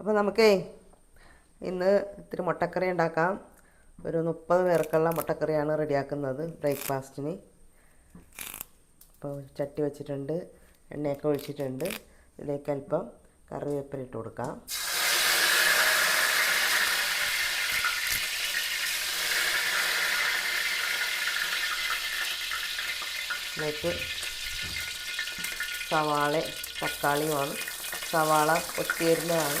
അപ്പോൾ നമുക്കേ ഇന്ന് ഇത്തിരി മുട്ടക്കറി ഉണ്ടാക്കാം. ഒരു മുപ്പത് പേർക്കുള്ള മുട്ടക്കറിയാണ് റെഡിയാക്കുന്നത് ബ്രേക്ക്ഫാസ്റ്റിന്. അപ്പോൾ ചട്ടി വെച്ചിട്ടുണ്ട് എണ്ണയൊക്കെ ഒഴിച്ചിട്ടുണ്ട്. ഇതിലേക്ക് അല്പം കറിവേപ്പില ഇട്ട് കൊടുക്കാം. ഇതിലേക്ക് സവാള തക്കാളിയുമാണ്. സവാള കൊത്തിയരിഞ്ഞതാണ്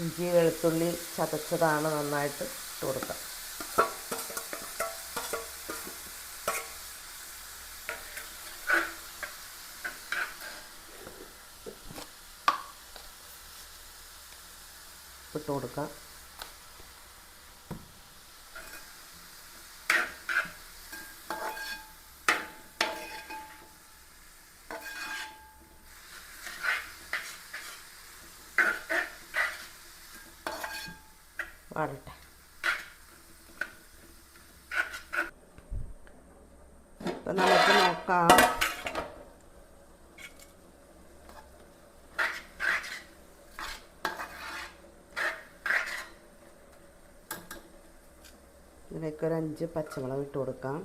ഇഞ്ചി വെളുത്തുള്ളി ചതച്ചതാണ് നന്നായിട്ട് ഇട്ട് കൊടുക്കുക. ഇട്ട് കൊടുക്കാം വാടട്ടെ ഇപ്പം നമുക്ക് നോക്കാം ഇതിലേക്ക് ഒരു അഞ്ച് പച്ചമുളക് ഇട്ട് കൊടുക്കാം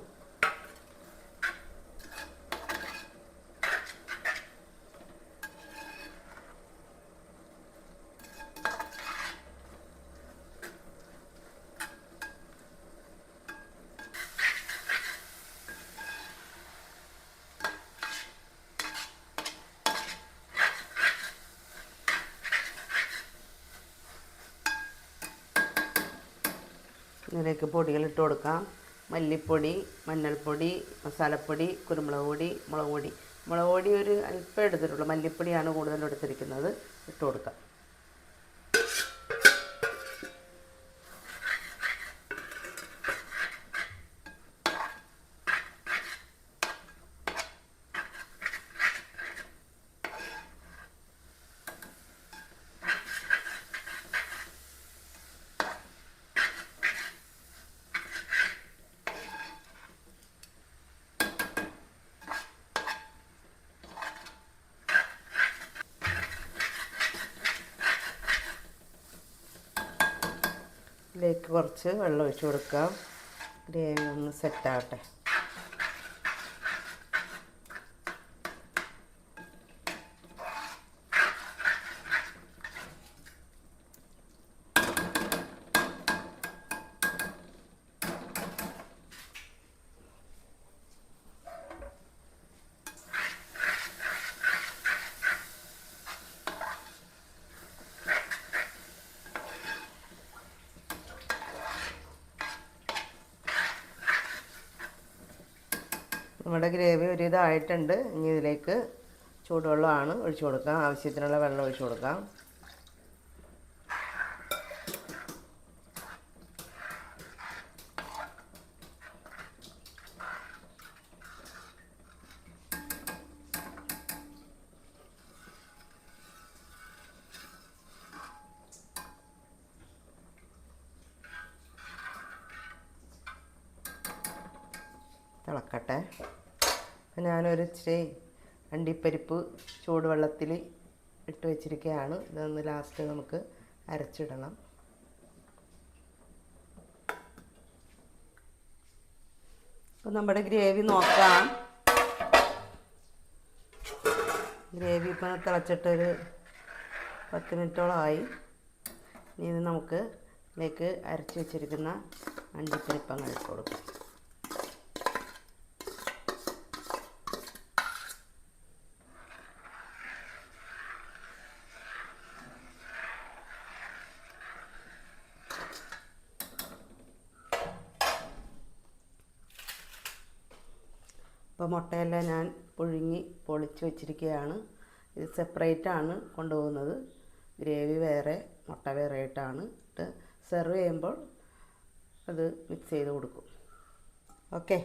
ഇതിലേക്ക് പൊടികൾ ഇട്ട് കൊടുക്കാം. മല്ലിപ്പൊടി മഞ്ഞൾപ്പൊടി മസാലപ്പൊടി കുരുമുളക് പൊടി മുളക് പൊടി മുളക് പൊടി ഒരു അല്പം എടുത്തിട്ടുള്ളൂ. മല്ലിപ്പൊടിയാണ് കൂടുതൽ എടുത്തിരിക്കുന്നത്. ഇട്ട് കൊടുക്കാം. ഇതിലേക്ക് കുറച്ച് വെള്ളം ഒഴിച്ച് കൊടുക്കാം. ഗ്രേവി ഒന്ന് സെറ്റാകട്ടെ നമ്മുടെ ഗ്രേവി ഒരു ഇതായിട്ടുണ്ട് ഇനി ഇതിലേക്ക് ചൂടുവെള്ളമാണ് ഒഴിച്ചു കൊടുക്കാം. ആവശ്യത്തിനുള്ള വെള്ളം ഒഴിച്ചു കൊടുക്കാം. തിളക്കട്ടെ. അപ്പം ഞാനൊരു ഇച്ചിരി അണ്ടിപ്പരിപ്പ് ചൂടുവെള്ളത്തിൽ ഇട്ട് വെച്ചിരിക്കുകയാണ് ഇതൊന്ന് ലാസ്റ്റ് നമുക്ക് അരച്ചിടണം. അപ്പം നമ്മുടെ ഗ്രേവി നോക്കാം. ഗ്രേവി ഇപ്പം തിളച്ചിട്ടൊരു പത്ത് മിനിറ്റോളമായി ഇനി ഇത് നമുക്ക് ഇതിലേക്ക് അരച്ച് വെച്ചിരിക്കുന്ന അണ്ടിപ്പരിപ്പങ്ങൾ കൊടുക്കാം. അപ്പോൾ മുട്ടയെല്ലാം ഞാൻ പുഴുങ്ങി പൊളിച്ച് വെച്ചിരിക്കുകയാണ്. ഇത് ആണ് കൊണ്ടുപോകുന്നത്. ഗ്രേവി വേറെ മുട്ട വേറെ ആയിട്ടാണ് ഇട്ട് സെർവ് ചെയ്യുമ്പോൾ അത് മിക്സ് ചെയ്ത് കൊടുക്കും. ഓക്കെ